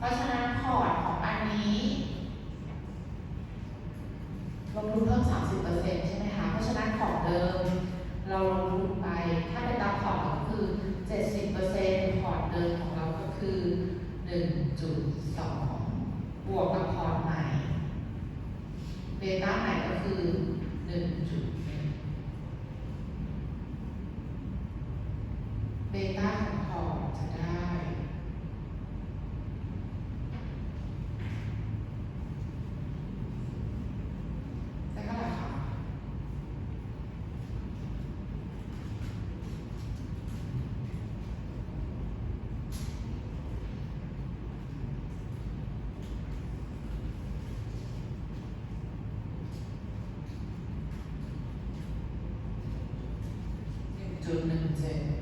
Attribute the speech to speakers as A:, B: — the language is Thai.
A: เพราะฉะนั้นพอร์ตของอันนี้ลงทุนเพิ่ม 30%ใช่ไหมคะ เพราะฉะนั้นของเดิม เราลงทุนไป ถ้าเป็นตามพอร์ตก็คือ 70%พอร์ตเดิมของเราก็คือ 1.2 บวกกับพอร์ตใหม่เบต้าใหม่ก็คือ 1.1เบต้าของ students and